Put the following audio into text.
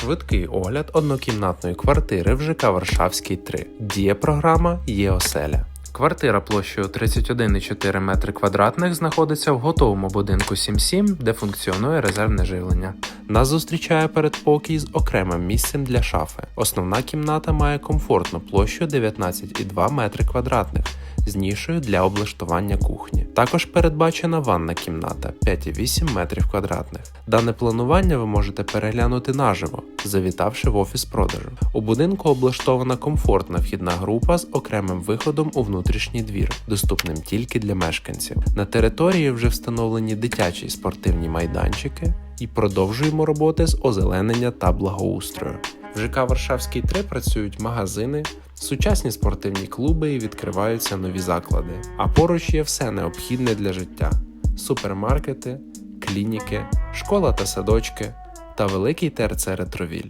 Швидкий огляд однокімнатної квартири в ЖК Варшавський 3. Діє програма є оселя. Квартира площею 31,4 метри квадратних знаходиться в готовому будинку 7.7, де функціонує резервне живлення. Нас зустрічає передпокій з окремим місцем для шафи. Основна кімната має комфортну площу 19,2 метри квадратних з нішою для облаштування кухні. Також передбачена ванна кімната 5,8 метрів квадратних. Дане планування ви можете переглянути наживо, завітавши в офіс продажу. У будинку облаштована комфортна вхідна група з окремим виходом у внутрішній двір, доступним тільки для мешканців. На території вже встановлені дитячі спортивні майданчики і продовжуємо роботи з озеленення та благоустрою. В ЖК Варшавський 3 працюють магазини, сучасні спортивні клуби і відкриваються нові заклади. А поруч є все необхідне для життя: супермаркети, клініки, школа та садочки та великий ТРЦ Ретровіль.